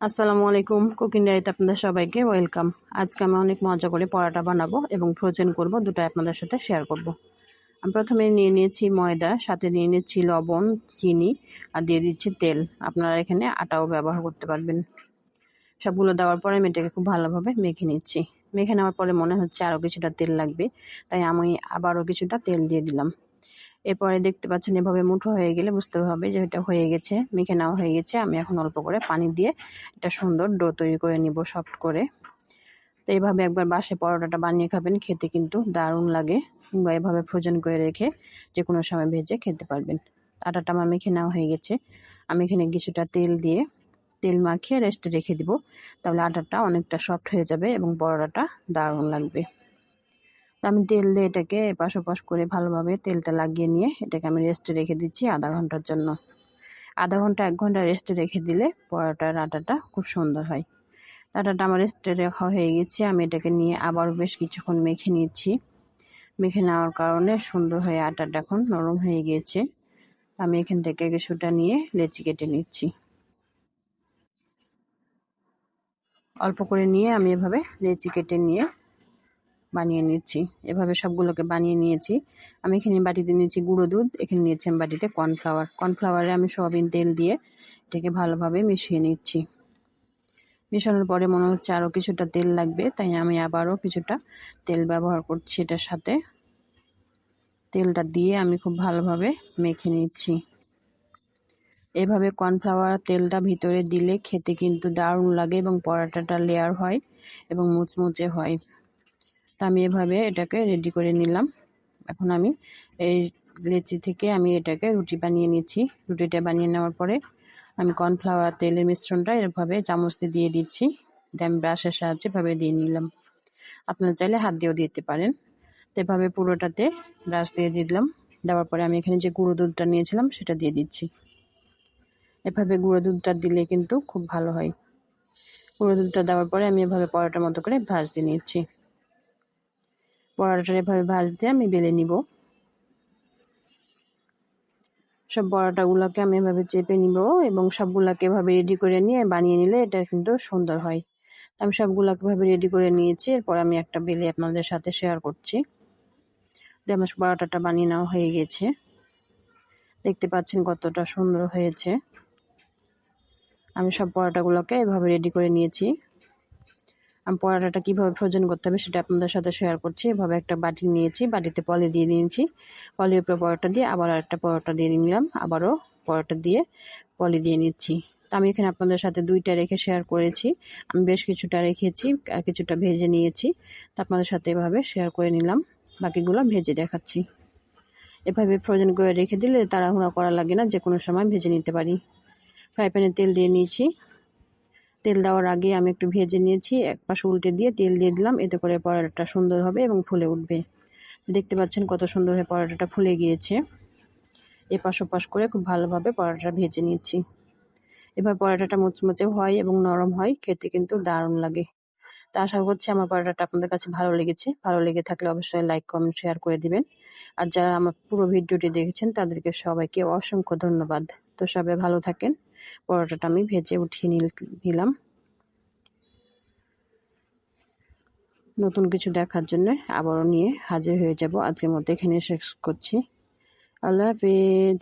আসসালামু আলাইকুম, কুকিং ডায়েরিতে আপনাদের সবাইকে ওয়েলকাম। আজকে আমি অনেক মজা করে পরাটা বানাবো এবং ফ্রোজেন করব দুটো আপনাদের সাথে শেয়ার করব। আমি প্রথমে নিয়ে নিয়েছি ময়দা, সাথে নিয়ে নিচ্ছি লবণ, চিনি, আর দিয়ে দিচ্ছি তেল। আপনারা এখানে আটাও ব্যবহার করতে পারবেন। সবগুলো দেওয়ার পরে আমি এটাকে খুব ভালোভাবে মেখে নিচ্ছি। মেখে নেওয়ার পরে মনে হচ্ছে আরও কিছুটা তেল লাগবে, তাই আমি আবারও কিছুটা তেল দিয়ে দিলাম। এরপরে দেখতে পাচ্ছেন এভাবে মুঠো হয়ে গেলে বুঝতে হবে যে এটা হয়ে গেছে, মেখে নেওয়া হয়ে গেছে। আমি এখন অল্প করে পানি দিয়ে এটা সুন্দর ডো তৈরি করে নিব সফট করে। তো এইভাবে একবার বাসে পরোটাটা বানিয়ে খাবেন, খেতে কিন্তু দারুণ লাগে। কিংবা এভাবে ফ্রোজেন করে রেখে যে কোনো সময় ভেজে খেতে পারবেন। আটাটা আমার মেখে নেওয়া হয়ে গেছে। আমি এখানে কিছুটা তেল দিয়ে, তেল মাখিয়ে রেস্টে রেখে দিব। তাহলে আটাটা অনেকটা সফট হয়ে যাবে এবং পরোটাটা দারুণ লাগবে। আমি তেল দিয়ে এটাকে এপাশ ওপাশ করে ভালোভাবে তেলটা লাগিয়ে নিয়ে এটাকে আমি রেস্টে রেখে দিচ্ছি আধা ঘণ্টার জন্য। আধা ঘণ্টা, এক ঘণ্টা রেস্টে রেখে দিলে পরোটার আটাটা খুব সুন্দর হয়। আটাটা আমার রেস্টে রাখা হয়ে গেছে, আমি এটাকে নিয়ে আবার বেশ কিছুক্ষণ মেখে নিচ্ছি। মেখে নেওয়ার কারণে সুন্দর হয়ে আটাটা এখন নরম হয়ে গিয়েছে আমি এখান থেকে কিছুটা নিয়ে লেচি কেটে নিচ্ছি। অল্প করে নিয়ে আমি এভাবে লেচি কেটে নিয়ে বানিয়ে নিচ্ছি। এভাবে সবগুলোকে বানিয়ে নিয়েছি। আমি এখানে বাটিতে নিয়েছি গুঁড়ো দুধ, এখানে নিয়েছি আমি বাটিতে কর্নফ্লাওয়ার। কর্নফ্লাওয়ারে আমি সয়াবিন তেল দিয়ে এটাকে ভালোভাবে মিশিয়ে নিচ্ছি। মেশানোর পরে মনে হচ্ছে আরও কিছুটা তেল লাগবে, তাই আমি আবারও কিছুটা তেল ব্যবহার করছি এটার সাথে। তেলটা দিয়ে আমি খুব ভালোভাবে মেখে নিচ্ছি। এভাবে কর্নফ্লাওয়ার তেলটা ভিতরে দিলে খেতে কিন্তু দারুণ লাগে এবং পরাটাটা লেয়ার হয় এবং মুচমুচে হয়। তা আমি এভাবে এটাকে রেডি করে নিলাম। এখন আমি এই লেচি থেকে আমি এটাকে রুটি বানিয়ে নিচ্ছি। রুটিটা বানিয়ে নেওয়ার পরে আমি কর্নফ্লাওয়ার তেলের মিশ্রণটা এভাবে চামচ দিয়ে দিয়ে দিচ্ছি। দিয়ে আমি ব্রাশের সাহায্যে এভাবে দিয়ে নিলাম। আপনারা চাইলে হাত দিয়েও দিতে পারেন। তো এভাবে পুরোটাতে ব্রাশ দিয়ে দিলাম। দেওয়ার পরে আমি এখানে যে গুঁড়ো দুধটা নিয়েছিলাম সেটা দিয়ে দিচ্ছি। এভাবে গুঁড়ো দুধটা দিলে কিন্তু খুব ভালো হয়। গুঁড়ো দুধটা দেওয়ার পরে আমি এভাবে পরোটার মতো করে ভাজ দিয়ে নিচ্ছি। পরোটাটা এভাবে ভাজতে আমি বেলে নিব। সব পরোটাগুলোকে আমি এভাবে চেপে নিব এবং সবগুলোকে এভাবে রেডি করে নিয়ে বানিয়ে নিলে এটা কিন্তু সুন্দর হয়। আমি সবগুলোকে এভাবে রেডি করে নিয়েছি, এরপর আমি একটা বেলে আপনাদের সাথে শেয়ার করছি। যে আমার পরোটাটা বানিয়ে নেওয়া হয়ে গেছে। দেখতে পাচ্ছেন কতটা সুন্দর হয়েছে। আমি সব পরোটাগুলোকে এভাবে রেডি করে নিয়েছি। পরোটাটা কীভাবে ফ্রোজেন করতে হবে সেটা আপনাদের সাথে শেয়ার করছি। এভাবে একটা বাটি নিয়েছি, বাটিতে পলি দিয়ে নিয়েছি। পলির উপরে পরোটা দিয়ে আবার একটা পরোটা দিয়ে নিলাম, আবারও পরোটা দিয়ে পলি দিয়ে নিচ্ছি। তো আমি এখানে আপনাদের সাথে দুইটা রেখে শেয়ার করেছি। আমি বেশ কিছুটা রেখেছি আর কিছুটা ভেজে নিয়েছি। তো আপনাদের সাথে এভাবে শেয়ার করে নিলাম, বাকিগুলো ভেজে দেখাচ্ছি। এভাবে ফ্রোজেন করে রেখে দিলে তাড়াহুড়া করা লাগে না যে কোনো সময় ভেজে নিতে পারি। ফ্রাই প্যানে তেল দিয়ে নিয়েছি। তেল দেওয়ার আগে আমি একটু ভেজে নিয়েছি, এক পাশে উল্টে দিয়ে তেল দিয়ে দিলাম, এতে করে পরোটাটা সুন্দর হবে এবং ফুলে উঠবে। দেখতে পাচ্ছেন কত সুন্দর হয়ে পরোটাটা ফুলে গিয়েছে। এপাশ ওপাশ করে খুব ভালোভাবে পরোটাটা ভেজে নিয়েছি। এবার পরোটাটা মুচমুচে হয় এবং নরম হয়, খেতে কিন্তু দারুণ লাগে। তা আশা করছি আমার পরোটাটা আপনাদের কাছে ভালো লেগেছে। ভালো লেগে থাকলে অবশ্যই লাইক, কমেন্ট, শেয়ার করে দিবেন। আর যারা আমার পুরো ভিডিওটি দেখেছেন, তাদেরকে সবাইকে অসংখ্য ধন্যবাদ। তো সবাই ভালো থাকেন। পরোটাটা আমি ভেজে উঠিয়ে নিলাম। নতুন কিছু দেখার জন্য আবারও নিয়ে হাজির হয়ে যাব। আজকের মধ্যে এখানে শেষ করছি। আল্লাহ হাফিজ।